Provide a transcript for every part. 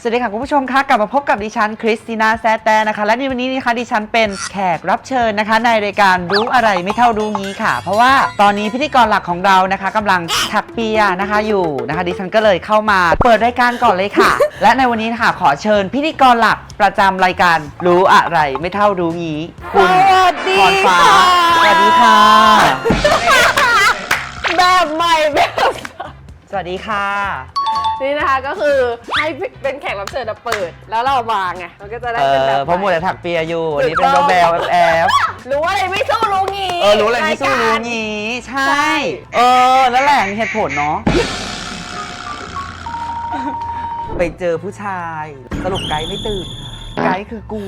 สวัสดีค่ะคุณผู้ชมคะกลับมาพบกับดิฉันคริสติน่าแซดแตนะคะ และในวันนี้นะคะดิฉันเป็นแขกรับเชิญนะคะ ในรายการรู้อะไรไม่เท่ารู้งี้ค่ะ เพราะว่าตอนนี้พิธีกรหลักของเรานะคะกำลังถักเปียนะคะอยู่นะคะ ดิฉันก็เลยเข้ามาเปิดรายการก่อนเลยค่ะ และในวันนี้นะคะขอเชิญพิธีกรหลักประจำรายการรู้อะไรไม่เท่ารู้งี้คุณสวัสดีพรฟ้าค่ะสวัสดีค่ะ แบบใหม่แบบสวัสดีค่ะ นี่นะคะก็คือให้เป็นแขกรับเชิญมาเปิด แล้วเราวางไงมันก็จะได้เอเป็นแบอบเพราะมัวแต่ถักเปียอยู่วันนี้เป็นถูกต้องแบลแอบๆรู้อะไรไม่สู้รู้งี้เออรู้อะไรไม่สู้รู้ายกางี้ ใช่ใช่เออแล้วแหละมีเหตุผลเนาะไปเจอผู้ชายสรุปไกด์ไม่ตื่นค่ะไกด์คือกู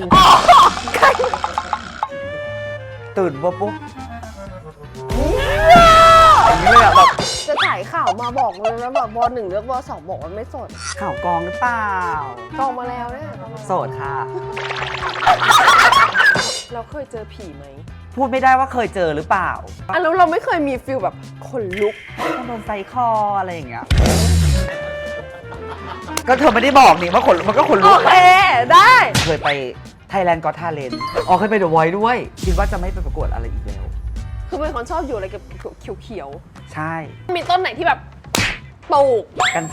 ตื่นมาปุ๊บอย่างนี้เลยอะแบบ จะถ่ายข่าวมาบอกเลยนะแบบวหนึ่งเลือกวสองบอกว่าไม่โสดข่าวกองหรือเปล่า กองมาแล้วเนี่ยกองมาโสดค่ะ เราเคยเจอผีไหมพูดไม่ได้ว่าเคยเจอหรือเปล่าอะแล้วเราไม่เคยมีฟิลแบบขนลุกต้องโดนไซคออะไรอย่างเงี้ย ก็เธอไม่ได้บอกนี่ว่าขนมันก็ขนโอลุก เค ได้ เคยไป Thailand Got Talent อ๋อเคยไป The Voice ด้วย คิดว่าจะไม่ไปประกวดอะไรอีกแล้ว คือเป็นคนชอบอยู่อะไรกับเขียวใช่ ๆมีต้นไหนที่แบบปลูกกัน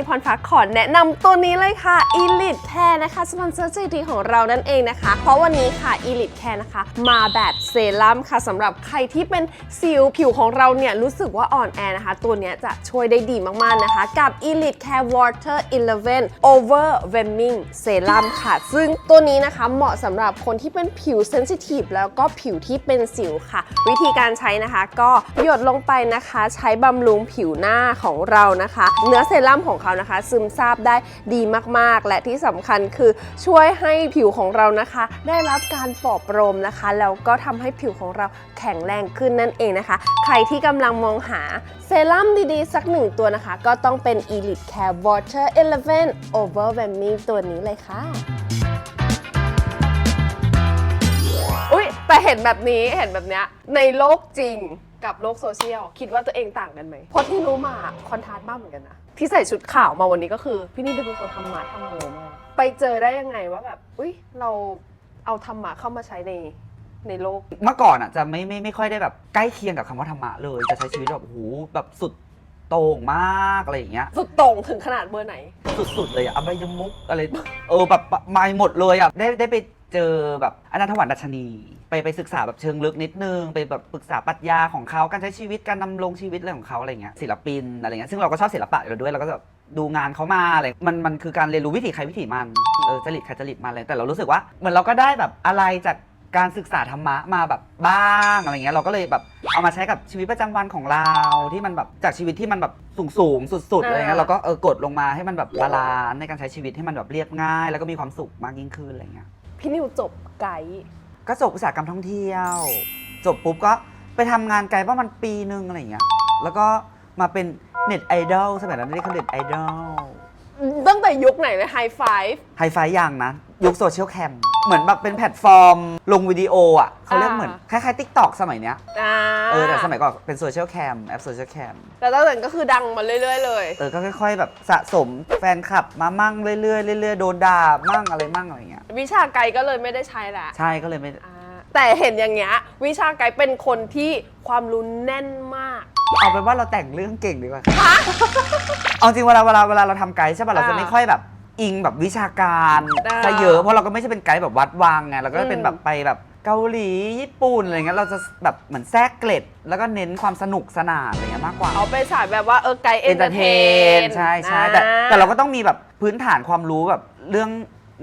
นี้พรฟ้าขอแนะนำตัวนี้เลยค่ะ Elite Care นะคะสปอนเซอร์ใจดีของเรานั่นเองนะคะ เพราะวันนี้ค่ะ Elite Care นะคะ มาแบบเซรั่มค่ะสำหรับใครที่เป็นสิวผิวของเราเนี่ยรู้สึกว่าอ่อนแอนะคะ ตัวนี้จะช่วยได้ดีมากๆนะคะ กับ Elite Care Water 11 Overwhelming Serum ค่ะ ซึ่งตัวนี้นะคะเหมาะสำหรับคนที่เป็นผิวเซนซิทีฟแล้วก็ผิวที่เป็นสิวค่ะ วิธีการใช้นะคะก็หยดลงไปนะคะ ใช้บำรุงผิวหน้าของเรานะคะ เนื้อเซรั่มของเขานะคะ ซึมซาบได้ดีมากๆ และที่สำคัญคือช่วยให้ผิวของเรานะคะ ได้รับการปลอบประโลมนะคะ แล้วก็ทำให้ผิวของเราแข็งแรงขึ้นนั่นเองนะคะ ใครที่กำลังมองหาเซรั่มดีๆ สักหนึ่งตัวนะคะ ก็ต้องเป็น Elite Care Water 11 Overwhelming ตัวนี้เลยค่ะอุ้ยแต่เห็นแบบนี้เห็นแบบเนี้ยในโลกจริงกับโลกโซเชียล คิดว่าตัวเองต่างกันไหมเพราะที่รู้มาคอนทราสต์มากเหมือนกันนะ ที่ใส่ชุดขาวมาวันนี้ก็คือ พี่นี่เป็นคนทำหมาทำโมมากไปเจอได้ยังไงว่าแบบอุ้ยเราเอาธรรมะเข้ามาใช้ในในโลก เมื่อก่อนอะจะไม่ไม่ไม่ค่อยได้แบบใกล้เคียงกับคำว่าธรรมะเลย จะใช้ชีวิตแบบโอ้โหแบบสุดโต่งมากอะไรอย่างเงี้ย สุดโต่งถึงขนาดเบอร์ไหน สุดๆเลยอะอบายมุกอะไร เออแบบมาหมดเลยอะได้ได้ไป เจอแบบอนันทวันดัชนี ไปไปศึกษาแบบเชิงลึกนิดนึง ไปแบบปรึกษาปรัชญาของเขาการใช้ชีวิตการดำรงชีวิตอะไรของเขาอะไรเงี้ยศิลปินอะไรเงี้ยซึ่งเราก็ชอบศิลปะอยู่แล้วด้วยเราก็แบบดูงานเขามาอะไรมันมันคือการเรียนรู้วิถีใครวิถีมันเออจริตใครจริตมันอะไรแต่เรารู้สึกว่าเหมือนเราก็ได้แบบอะไรจากการศึกษาธรรมะมาแบบบ้างอะไรเงี้ยเราก็เลยแบบเอามาใช้กับชีวิตประจำวันของเราที่มันแบบจากชีวิตที่มันแบบสูงสูงๆสุดๆอะไรเงี้ยเราก็เออกดลงมาให้มันแบบบาลานซ์ในการใช้ชีวิตให้มันแบบเรียบง่าย แล้วก็มีความสุขมากยิ่งขึ้นอะไรเงี้ย พี่นิวจบไกด์ก็จบอุตสาหกรรมท่องเที่ยว จบปุ๊บก็ไปทำงานไกลประมาณปีนึงอะไรเงี้ย แล้วก็มาเป็นเน็ตไอดอลสมัยนั้นเรียกเขาเน็ตไอดอลตั้งแต่ยุคไหนเลยไฮไฟฟ์ไฮไฟยังนะ ยุคโซเชียลแคม เหมือนแบบเป็นแพลตฟอร์มลงวิดีโออะเขาเรียกอ่าเหมือนคล้ายๆ t ิ k t o k สมัยเนี้ยอ่าเออแต่สมัยก่อนเป็นโซเชียลแคมแอปโซเชียลแคมแล้วตั้งแต่นั้นก็คือดังมาเรื่อยๆเลยเออก็ค่อย ๆ แบบสะสมแฟนคลับมามั่งเรื่อยๆเรื่อยๆโดนด่ามั่งอะไรมั่งอะไรเงี้ยวิชาไกด์ก็เลยไม่ได้ใช้แหละใช่ก็เลยไม่อ่าแต่เห็นอย่างเงี้ยวิชาไกด์เป็นคนที่ความรู้แน่นมากเอาเป็นว่าเราแต่งเรื่องเก่งดีกว่าเอาจริงเวลาเวลาเวลาเราทำไกด์ใช่ป่ะเราจะอ่าไม่ค่อยแบบ อิงแบบวิชาการอ่า ซะเยอะเพราะเราก็ไม่ใช่เป็นไกด์แบบวัดวางไงเราก็จะเป็นอืมแบบไปแบบเกาหลีญี่ปุ่นอะไรเงี้ยเราจะแบบเหมือนแทรกเกล็ด แล้วก็เน้นความสนุกสนานอะไรเงี้ยมากกว่า เอาไปสายแบบว่าเออไกด์เอเอนนเตเตออร์ร์เทเทนนใช่ใช่แต่แต่เราก็ต้องมีแบบพื้นฐานความรู้แบบเรื่อง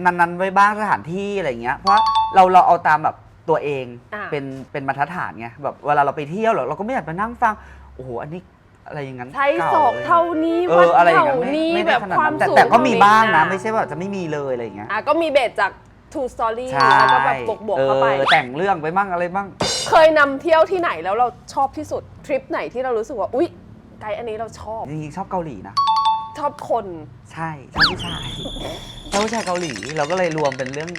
นั้นๆไว้บ้างสถานที่อะไรเงี้ย เพราะเราเราเอาตามแบบตัวเองอ่าเป็นเป็นมาตรฐานไงแบบเวลาเราไปเที่ยวเราเราก็ไม่อยากไปนั่งฟังโอ้โหอันนี้ อะไรอย่างนั้นใช้เก่าศอกลยเท่านี้เอวัดออะไรอย่างเท่าเงี้ยไม่นี้ไม่แบได้บขนาดความนั้นแต่สูงแต่ก็มีบ้างนะเท่ไม่ใช่ว่าจะไม่มีเลยอะไรอย่างเงี้ยอะก็มีเบสจาก True Story ใช่แล้วก็แบบบวกๆเข้าไป ออแต่งเรื่องไปบ้างอะไรบ้าง เคยนำเที่ยวที่ไหนแล้วเราชอบที่สุดทริปไหนที่เรารู้สึกว่าอุ๊ยไกด์อันนี้เราชอบจริงๆชอบเกาหลีนะ ชอบคน ใช่ชอบผู้ชายชอบผู้ชายเกาหลีเราก็เลยรวมเป็นเรื่อง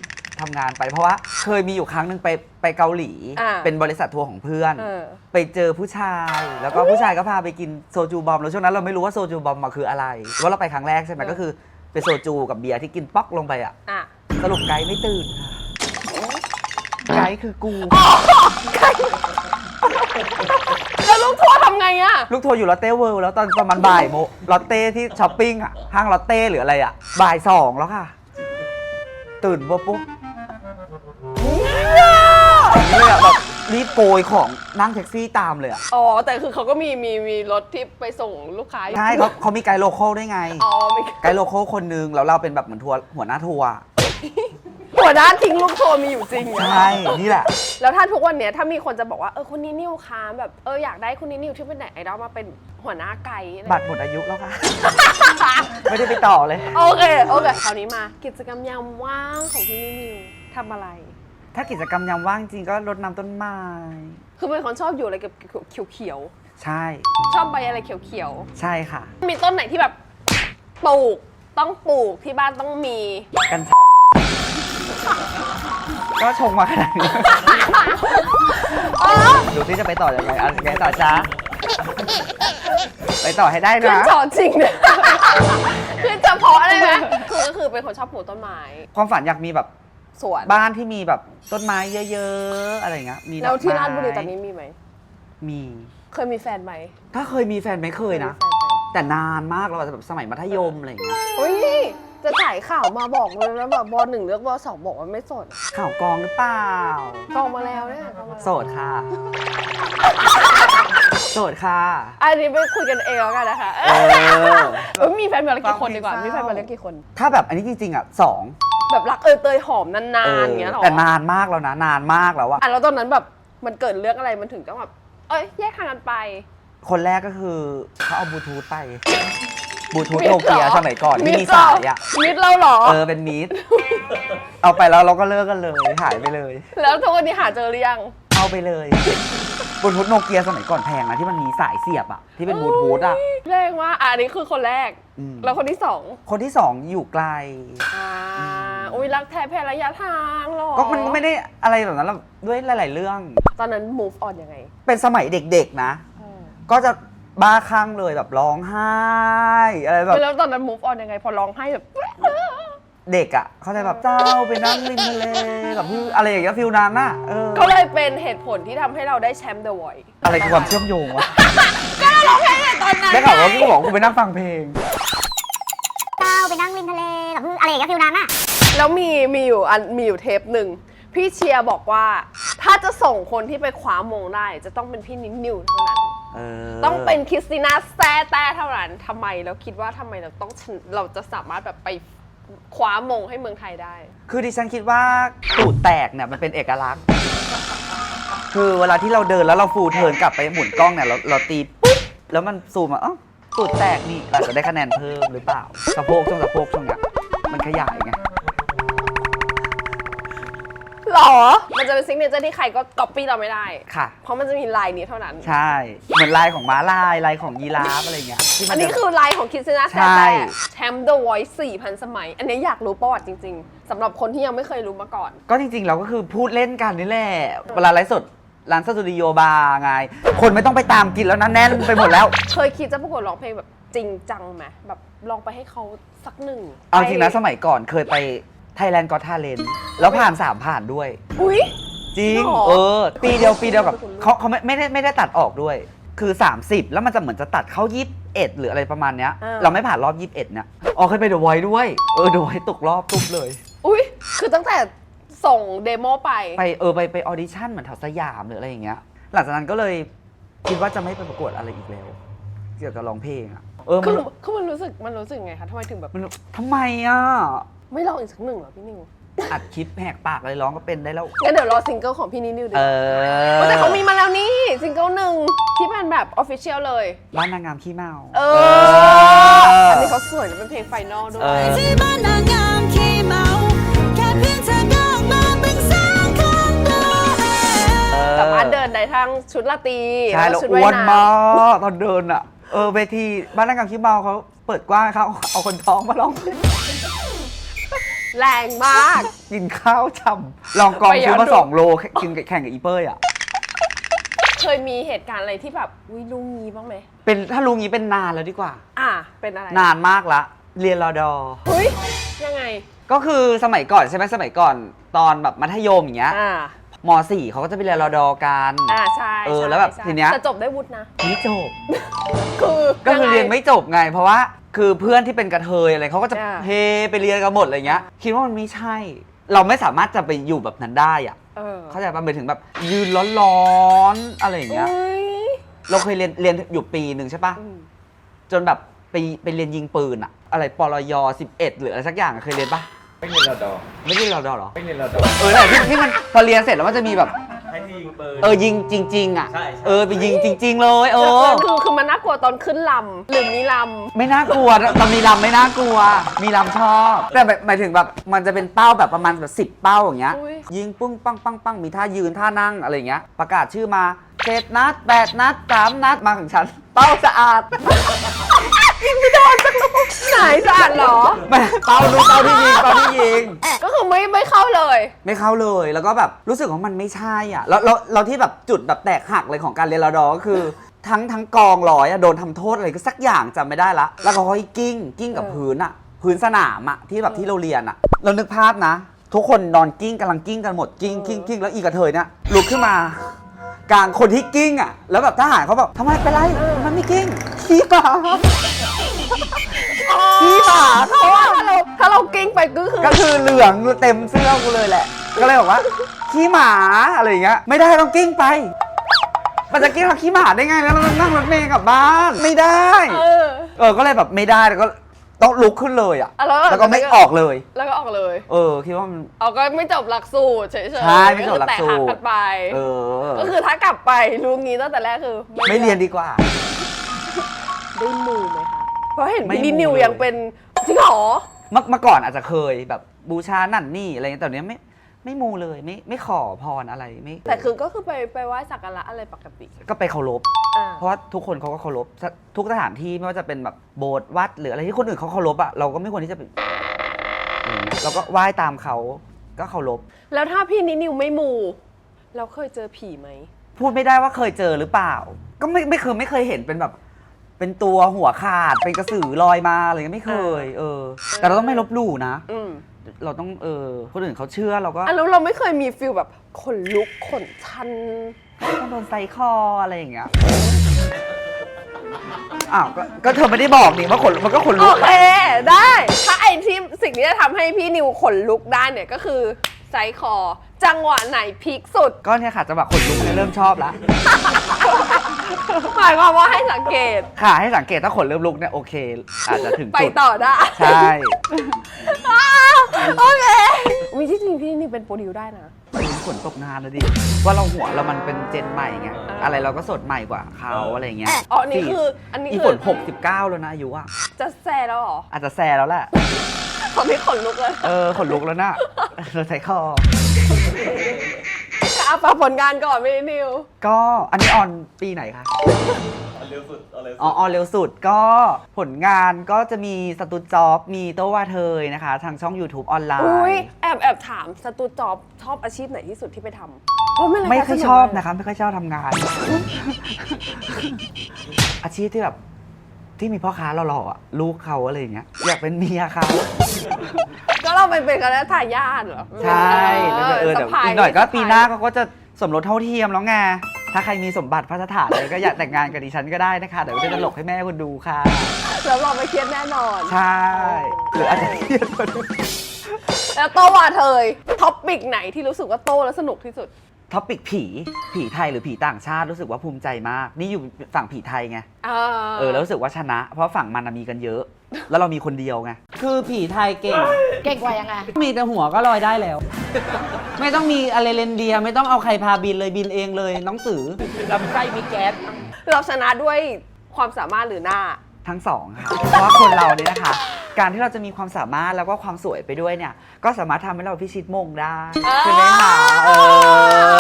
ทำงานไป เพราะว่าเคยมีอยู่ครั้งหนึ่งไปไปเกาหลี อ่า เป็นบริษัททัวร์ของเพื่อน เออ ไปเจอผู้ชาย แล้วก็ผู้ชายก็พาไปกินโซจูบอมแล้วช่วงนั้นเราไม่รู้ว่าโซจูบอมมาคืออะไรว่าเราไปครั้งแรกใช่ไหมเออ ก็คือเป็นโซจูกับเบียร์ที่กินป๊อกลงไปอะอะสรุปไกด์ไม่ตื่นค่ะไกด์คือกูแล้วลูกทัวร์ทำไงอะ ลูกทัวร์อยู่ลอตเต้เวิลด์แล้วตอนประมาณบ่ายโมงลอตเต้ที่ช้อปปิ้งอะห้างลอตเต้หรืออะไรอะบ่ายสองแล้วค่ะ ตื่นปุ๊บปุ๊บ รีบโกยของนั่งแท็กซี่ตามเลยอะอ๋อ แต่คือเขาก็มีมีมีรถที่ไปส่งลูกค้าอยู่ใช่เขาเขามีไกด์โลคอลด้วยไง อ๋อมีไกด์โลคอลคนนึงแล้วเราเป็นแบบเหมือนทัวร์หัวหน้าทัวร์หัวหน้าทิ้งลูกทัวร์มีอยู่จริงอะใช่นี่แหละ แล้วถ้าทุกวันเนี้ยถ้ามีคนจะบอกว่าเออคนนี้นิวคะแบบเอออยากได้คนนี้นิวที่เป็นไหนไอดอลมาเป็นหัวหน้าไกด์อะไร บัตรหมดอายุแล้วค่ะ ไม่ได้ไปต่อเลย โอเค โอเค คราวนี้มา กิจกรรมยามว่างของพี่นิวทำอะไร ถ้ากิจกรรมยามว่างจริงก็รดน้ำต้นไม้ คือเป็นคนชอบอยู่อะไรกับเขียวใช่ ๆ ชอบใบอะไรเขียวใช่ค่ะ ๆ มีต้นไหนที่แบบปลูกต้องปลูกที่บ้านต้องมี กันก็ชงมาขนาดนี้ดูที่จะไปต่อยังไงอะไรไงต่อจ้า ไปต่อให้ได้ขึ้นนะ จอจริงเนี่ยคือจะเพาะอะไรไหมคือก็คือเป็นคนชอบปลูกต้นไม้ ความฝันอยากมีแบบ สวนบ้านที่มีแบบต้นไม้เยอะๆอะไรเงี้ยมีดอกแล้วที่ไม้ราชบุรีตอนนี้มีไหม มี เคยมีแฟนไหมถ้าเคยมีแฟนไหม่เคยนะมีแฟนไหมแต่นานมากเราแบบสมัยมัธยมอะไรเงี้ยเฮ้ย จะถ่ายข่าวมาบอกเลยนะแบบบอหนึ่งเลือกบอสองบอกว่าไม่โสดข่าวกองหรือเปล่ากองมาแล้วเนี่ยกองมาแล้วโสดค่ะ โสดค่ะ อันนี้ไปคุยกันเองแล้วกันนะคะเออ เออมีแฟนมาแล้วกี่คนดีกว่าฟังเพลงมีแฟนมาแล้วกี่คน ถ้าแบบอันนี้จริงๆอะสอง แบบรักเอยเตยหอมนานเอๆออย่างเงี้ยหรอแต่นานมากแล้วนะนานมากแล้วอะอะแล้วตอนนั้นแบบมันเกิดเรื่องอะไรมันถึงต้องแบบเอ้ยแยกทางกันไป คนแรกก็คือเขาเอาบลูทูธไปบลูทูธมิดโนเกียเหรอ สมัยก่อนที่มีดเหรสายอะมิดเราเหรอ เออเป็นมีดเอาไปแล้วเราก็เลิกกันเลยหายไปเลย แล้วทุกวันนี้หาเจอหรือยัง เอาไปเลยบลูทูธโนเกียสมัยก่อนแพงนะที่มันมีสายเสียบอะที่เป็นบลูทูธอะแรงว่าอะอันนี้คือคนแรก อืมแล้วคนที่สองคนที่สองอยู่ไกล อ่า อุ้ยรักแท้แพ้ระยะทางเหรอก็มันก็ไม่ได้อะไรแบบนั้นหรอกด้วยหลาย ๆ เรื่อง ตอนนั้น move on ยังไงเป็นสมัยเด็กๆนะก็จะบ้าคลั่งเลยแบบร้องไห้อะไรแบบ แล้วตอนนั้น move on ยังไง พอร้องไห้แบบ เด็กอะ เขาจะแบบเจ้าไปนั่งริมทะเลกับพี่อะไรอย่างเงี้ยฟิลนั้นน่ะเออก็เลยเป็นเหตุผลที่ทำให้เราได้แชมป์ The Voice อะไรคือความเชื่อมโยงวะตอนนั้นได้ข่าวว่าพี่บอกกูไปนั่งฟังเพลง เจ้าไปนั่งริมทะเลกับพืออะไรอย่างเงี้ยฟิลนั้นอะ แล้วมีมีอยู่อันมีอยู่เทปหนึ่ง พี่เชียร์บอกว่า ถ้าจะส่งคนที่ไปคว้ามงได้ จะต้องเป็นพี่นิดนิวเท่านั้นเออต้องเป็นคริสติน่าแซ่แต่เท่านั้นทำไมแล้วคิดว่าทำไมเราต้องชนะเราจะสามารถแบบไปคว้ามงให้เมืองไทยได้ คือดิฉันคิดว่าตูดแตกเนี่ยมันเป็นเอกลักษณ์ คือเวลาที่เราเดินแล้วเราฟูลเทิร์นกลับไปหมุนกล้องเนี่ยเราเราตีปุ๊บแล้วมันซูมอะอ๋อตูดแตกนี่เราจะได้คะแนนเพิ่มหรือเปล่าสะโพกช่วงสะโพกช่วงเนี้ยมันขยายไง หรอ มันจะเป็นซิกเนเจอร์ที่ใครก็ก๊อปปี้เราไม่ได้ ค่ะ เพราะมันจะมีลายนี้เท่านั้น ใช่ เหมือนลายของม้าลายลายของยีราฟอะไรเงี้ยที่มัอันนนี้จะ คือลายของคิสติน่าใช่แซ่แต่แชมป์ The Voice 4,000 สมัย อันนี้อยากรู้ประวัติจริง ๆสำหรับคนที่ยังไม่เคยรู้มาก่อน ก็จริงๆ เราก็คือพูดเล่นกันนี่แหละ เวลาไลฟ์สดร้านสตูดิโอบาร์ไง คนไม่ต้องไปตามกินแล้วนะแน่นไปหมดแล้ว เคยคิดจะประกวดร้องเพลงแบบจริงจังไหมแบบลองไปให้เขาสักหนึ่งเอาจริงนะไปสมัยก่อนเคยไป ไทยแลนด์ก็ทาเลนแล้วผ่านสามผ่านด้วย อุ้ย จริง หรอ เออ ปีเดียวปีเดียวกับไม่คุ้นเลยเขาเขาไม่ไม่ได้ไม่ได้ตัดออกด้วย คือ 30 แล้วมันจะเหมือนจะตัดเข้า21หรืออะไรประมาณเนี้ยเราไม่ผ่านรอบ 21เนี่ยอ๋อเคยไปเดอะไวท์ด้วย เออเดอะไวท์ตกรอบตุ๊บเลย อุ้ย คือตั้งแต่ส่งเดโมไป ไปเออไปไปออดิชั่นเหมือนแถวสยามหรืออะไรอย่างเงี้ย หลังจากนั้นก็เลยคิดว่าจะไม่ไปประกวดอะไรอีกแล้ว เกี่ยวกับร้องเพลงอะเออคืมันอคือมันรู้สึกมันรู้สึกไงคะทำไมถึงแบบ มันทำไมอะ ไม่ลองอีกสักหนึ่งเหรอพี่นิวอัดคลิปแหกปากเลยร้องก็เป็นได้แล้ว งั้นเดี๋ยวรอซิงเกิลของพี่นิวดีกเอว่าอแต่เขามีมาแล้วนี่ซิงเกิลหนึ่งที่เป็นแบบออฟฟิเชียลเลยบ้านนางงามขี้เมาเอออันนี้เขาสวยนะเป็นเพลงไฟนอลด้วเอยอที่บ้านนางงามขี้เมาแค่เพียงเธอก็ออกมาเป็นแสงข้างตัวเองสามารถเดินได้ทั้งชุดลาตรีใช่แล้วชุดอ้ว่ายวนน้มากตอนเดินอะเออเวทีบ้านนางงามขี้เมาเขาเปิดกว้างให้เขาเอาคนท้องมาร้องเพลงำ แรงมาก กินข้าวช่ำลองกองไปย้ซื้ออนมาดูสองโลกินแข่งกับอีเป้ยอะ เคยมีเหตุการณ์อะไรที่แบบวิลุงงี้บ้างไหม เป็นถ้ารู้งี้เป็นนานแล้วดีกว่า อะเป็นอะไร นานมากละ เรียนรอดอเฮ้ยยังไง ก็คือสมัยก่อนใช่ไหมสมัยก่อนตอนแบบมัธยมอย่างเงี้ยอ่าม .4 เขาก็จะไปเรียนรอดอกันอ่าใช่เออใช่แล้วแบบใช่ทีเนี้ยจะจบได้วุฒินะไม่จบ คือก็คือยังงเรียนไม่จบไง เพราะว่า คือเพื่อนที่เป็นกระเทยอะไรเขาก็จะอ่าเฮไปเรียนกันหมดอะไรเงี้ย คิดว่ามันไม่ใช่ เราไม่สามารถจะไปอยู่แบบนั้นได้อะเออเข้าใจป่ะหมายถึงแบบยืนร้อนๆอะไรอย่างเงี้ย อุ๊ยเราเคยเรียนเรียนอยู่ปีหนึ่งใช่ป่ะอืมจนแบบไปไปเรียนยิงปืนอะอะไรปลย11หรืออะไรสักอย่างอะเคยเรียนป่ะไม่เรียนรอดอไม่ได้เรียนรอดอเหรอ ไม่เรียนรอดอเออแต่ที่ที่มันพอเรียนเสร็จแล้วมันจะมีแบบให้ที่ ยิงปืน เออยิงจริง ๆ อะ ใช่ใช่ เออไปยิงจริง ๆ เลยเอเอออ คือคือมันน่ากลัวตอนขึ้นลำหรือมีลไม่น่ากลัวตอนมีลำไม่น่ากลัว มีลำชอบ แต่หมายหมายถึงแบบมันจะเป็นเป้าแบบประมาณแบบสิบเป้าอย่างเงี้ยอุ๊ยยิงปุ้งปังปังปังมีท่ายืนท่านั่งอะไรอย่างเงี้ย ประกาศชื่อมาเจ็ดนัดแปดนัดสามนัดมาของฉัน เป้าสะอาดำไหนสะอาดเหรอ ไม่เป้ารู้เป้าที่ยิงเป้าที่ยิง ก็คือไม่ไม่เข้าเลย ไม่เข้าเลยแล้วก็แบบรู้สึกว่ามันไม่ใช่อะแล้วแล้วเราที่แบบจุดแบบแตกหักเลยของการเรียนรอดอก็คือ ทั้งทั้งกองร้อยอะโดนทำโทษอะไรก็สักอย่างจำไม่ได้ละ แล้วก็ให้กิ้ง กิ้งกับเออพื้นอะพื้นสนามอะที่แบบที่เราเรียนอะเรานึกภาพนะ ทุกคนนอนกิ้งกำลังกิ้งกันหมดกิ้งกิ้งกิ้งแล้วอีกระเทยเนี่ยลุกขึ้นมา กลางคนที่กิ้งอะแล้วแบบทหารเขาแบบทำไมเป็นไรมันไม่กิ้งขี้หมา ขี้หมาเพราะว่าถ้าเราถ้าเรากิ้งไปก็คือ ก็คือเหลืองเต็มเสื้อกูเลยแหละ ก็เลยบอกว่าขี้หมาอะไรอย่างเงี้ย ไม่ได้ต้องกิ้งไป มันจะกิ้งเราขี้หมาได้ไงแล้วเราต้องนั่งรถเมล์กลับบ้าน ไม่ได้ เออ เออ ก็เลยแบบไม่ได้แล้วก็ต้องลุกขึ้นเลยอะ อะแล้ว แล้วก็ไม่ออกเลย แล้วก็ออกเลย เออ คิดว่ามัน เอาก็ไม่จบหลักสูตรเฉยๆใช่ไม่จบหลักสูตรแตกหักันไป เออ ก็คือถ้า กลับไปรู้งี้ตั้งแต่แรกคือไม่เรียนดีกว่า ได้มูไหมคะ เพราะเห็นไม่พี่นิมูนิวเลย ยังเป็นจริงเหรอ เมื่อเมื่อก่อนอาจจะเคยแบบบูชานั่นนี่อะไรเงี้ยแต่เนี้ยไม่ไม่มูเลยไม่ไม่ขอพรอะไรไม่แต่คือก็คือไปไปไหว้สักการะอะไรปกติก็ไปเคารพ อ่าเพราะว่าทุกคนเขาก็เคารพสทุกสถานที่ไม่ว่าจะเป็นแบบโบสถ์วัด หรืออะไรที่คนอื่นเขาเคารพอะเราก็ไม่ควรที่จะไปอย่างเงี้ยเราก็ไหว้ตามเขาก็เคารพแล้วถ้าพี่นินิวไม่มูเราเคยเจอผีไหม พูดไม่ได้ว่าเคยเจอหรือเปล่า ก็ไม่ไม่เคยไม่เคยเห็นเป็นแบบ เป็นตัวหัวขาดเป็นกระสือลอยมาอะไรเงี้ยไม่เคย เออ แต่เราต้องไม่ลบหลู่นะ อืมเราต้องเออคนอื่นเขาเชื่อเราก็อะแล้วเราไม่เคยมีฟิลแบบขนลุกขนชัน ต้องโดนไซคออะไรอย่างเงี้ยอ้าวก็ก็เธอไม่ได้บอกนี่ว่าขนมันก็ขนโอลุก เค ได้ ถ้าไอ้ที่สิ่งที่จะทำให้พี่นิวขนลุกได้เนี่ยก็คือ ไซส์คอ จังหวะไหนพีคสุด ก็เนี่ยค่ะจังหวะขนลุกเนี่ยเริ่มชอบละ หมายความว่าให้สังเกต ค่ะให้สังเกตถ้าขนเริ่มลุกเนี่ยโอเค อาจจะถึงไปจุดต่อได้ใช่ อ้าวโอเควิที่จริงพี่นิวเป็นโปรดิวได้นะ ฝนตกนานแล้วดิ ว่าเราหัวเรามันเป็นเจนใหม่ไง อะไรเราก็สดใหม่กว่าเขาอะไรเงี้ยอ๋ออันนี้คืออันนี้อีคืฝอน69 แล้วนะอายุอะ จะแซ่แล้วเหรอ อาจจะแซแล้วแหละ ตอนนี้ขนลุกเลยเออขนลุกแล้วน่ะเราใช้คอ เอาฝากผลงานก่อนพี่นิว ก็อันนี้ออนปีไหนคะเอาเร็วสุดเอาเร็วสุด อ๋อออนเร็วสุดก็ผลงานก็จะมีสตูจ็อบ มีโตวาเทยนะคะ ทางช่อง YouTube ออนไลอุ้ยน์ แอบแอบถามสตูจอบชอบอาชีพไหนที่สุดที่ไปทำเพราะไม่รายการไม่ค่อยสนุกชอบมากนะคะ ไม่ค่อยชอบทำงาน อาชีพที่แบบ ที่มีพ่อค้าหล่อๆอะลูกเขาอะไรอย่างเงี้ยอยากเป็นเมียเขา ก็เราไปเป็นกันแล้วทายาทเหรอใช่แล้วก็เออเดี๋ยวสะพาอีกหน่อยก็สะพปีหน้าเขาก็จะสมรสเท่าเทียมแล้วไง ถ้าใครมีสมบัติพระสถานเลยก็อยากแต่งงานกับดิฉันก็ได้นะคะ เดี๋ยวจะตลกให้แม่คุณดูค่ะ แล้วเราไม่เครียดแน่นอน ใช่หรืออาจจะเครียดกว่านี้ แล้วโตว่าเธยท็อปปิกไหนที่รู้สึกว่าโตแล้วสนุกที่สุด ท็อปิกผี ผีไทยหรือผีต่างชาติรู้สึกว่าภูมิใจมาก นี่อยู่ฝั่งผีไทยไงเออแล้วรู้สึกว่าชนะ เพราะฝั่งมันน่ะมีกันเยอะ แล้วเรามีคนเดียวไง คือผีไทยเก่ง เก่งกว่ายังไง มีแต่หัวก็ลอยได้แล้ว ไม่ต้องมีอะไรเลนเดียร์ไม่ต้องเอาใครพาบินเลยบินเองเลยน้องสือลำไส้มีแก๊สเราชนะด้วยความสามารถหรือหน้า ทั้งสองค่ะ เพราะว่าคนเราเนี่ยนะคะ การที่เราจะมีความสามารถแล้วก็ความสวยไปด้วยเนี่ย ก็สามารถทำให้เราพิชิตมงได้ใช่ไหมคะเอ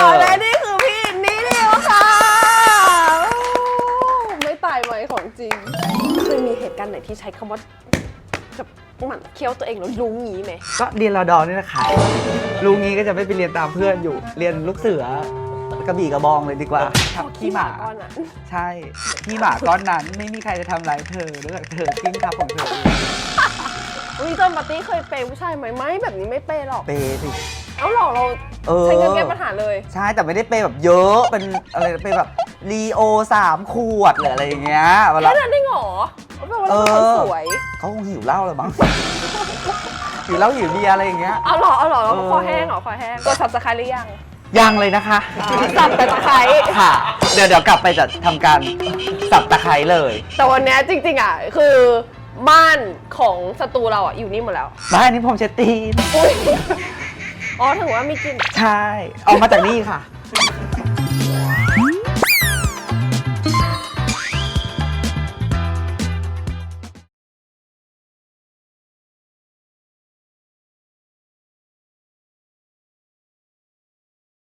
อ และนี่คือพี่นินิวค่ะไม่ตายไหมของจริงเคยมีเหตุการณ์ไหนที่ใช้คำว่าจะหมั่นเคี้ยวตัวเองแล้วรู้งี้ไหม ก็เรียนรอดอนี่แหละค่ะลุงนี้ก็จะไม่ไปเรียนตามเพื่อนอยู่ เรียนลูกเสือกระบี่กระบองเลยดีกว่าทับขี้หมา ก้อนอะ ใช่ขี้หมาก้อนนั้นไม่มีใครจะทำร้ายเธอนอกจากเธอกิ้งทับของเธอ วิจอนปาร์ตี้เคยเปย์ผู้ชายไหมไม่แบบนี้ไม่เปย์หรอก เปย์สิ เอ้าหรอกเราเออ ใช้เงินแก้ปัญหาเลย ใช่แต่ไม่ได้เปย์แบบเยอะเป็นอะไรเปย์แบบรีโอสามขวดหรืออะไรอย่างเงี้ยเวลา แค่นั้นได้หรอแปลว่าเราเป็นคนสวย เขาคงหิวเหล้าเลยมั้ง หิวเหล้าหิวเบียร์อะไรอย่างเงี้ย เอาหรอเอาหรอเออคอแห้งเหรอคอแห้งกดสับสไครหรือยังยังเลยนะคะ สับแต่ตะไคร้ค่ะ เดี๋ยวเดี๋ยวกลับไปจะทำการสับตะไคร้เลย แต่วันเนี้ยจริงๆอะคือ บ้านของศัตรูเราอะอยู่นี่หมดแล้ว บ้านนี้ผมเชตตีน อุ้ยอ๋อถึงว่ามีกลินใช่ ออกมาจากนี่ค่ะ